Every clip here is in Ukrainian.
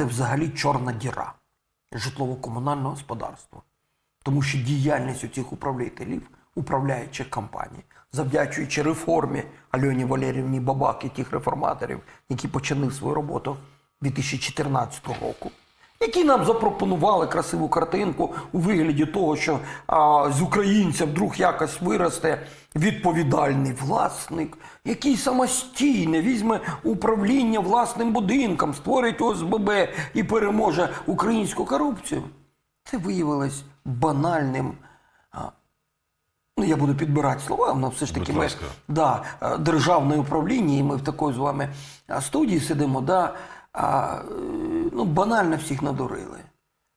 це взагалі чорна діра житлово-комунального господарства. Тому що діяльність у цих управлятелів, управляючих компаній, завдячуючи реформі Альоні Валерівні Бабак і тих реформаторів, які почали свою роботу 2014 року, які нам запропонували красиву картинку у вигляді того, що а, з українця вдруг якось виросте відповідальний власник, який самостійно візьме управління власним будинком, створить ОСББ і переможе українську корупцію. Це виявилось банальним. Ну, я буду підбирати слова, але все ж таки ми да, е, державне управління, і ми в такої з вами студії сидимо, да, а, е, ну, банально всіх надурили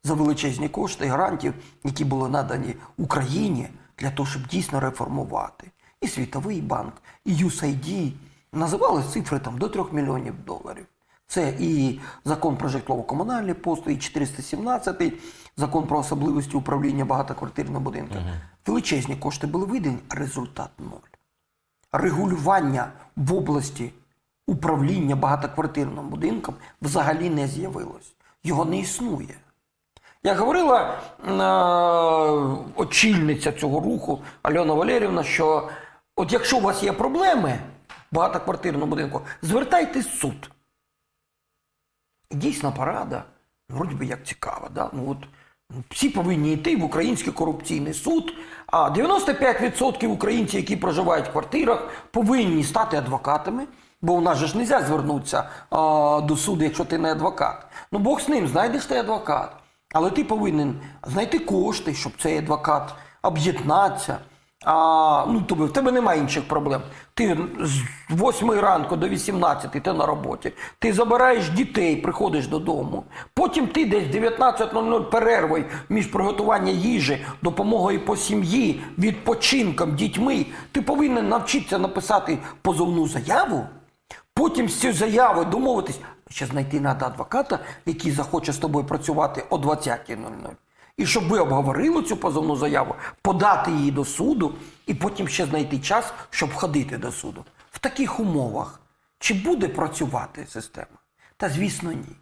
за величезні кошти грантів, які були надані Україні для того, щоб дійсно реформувати. І Світовий банк, і USAID називали цифри там до 3 мільйонів доларів. Це і закон про житлово-комунальні послуги, і 417 закон про особливості управління багатоквартирного будинку. Величезні кошти були видані, а результат ноль. Регулювання в області управління багатоквартирним будинком взагалі не з'явилось. Його не існує. Як говорила е, очільниця цього руху Альона Валерівна, що от якщо у вас є проблеми в багатоквартирному будинку, звертайтесь в суд. Дійсна порада, ну, вроді би як цікава, да? ну, от, ну, всі повинні йти в український корупційний суд, а 95% українців, які проживають в квартирах, повинні стати адвокатами, бо у нас же ж не можна звернутися а, до суду, якщо ти не адвокат. Ну Бог з ним, знайдеш ти адвокат. Але ти повинен знайти кошти, щоб цей адвокат об'єднатися. А, ну, тобі, в тебе немає інших проблем. Ти з 8 ранку до 18 ти на роботі. Ти забираєш дітей, приходиш додому. Потім ти десь в 19.00 перервою між приготуванням їжі, допомогою по сім'ї, відпочинком, дітьми. Ти повинен навчитися написати позовну заяву. Потім з цією заявою домовитись, ще знайти треба адвоката, який захоче з тобою працювати о 20.00. І щоб ви обговорили цю позовну заяву, подати її до суду, і потім ще знайти час, щоб ходити до суду. В таких умовах чи буде працювати система? Та звісно, ні.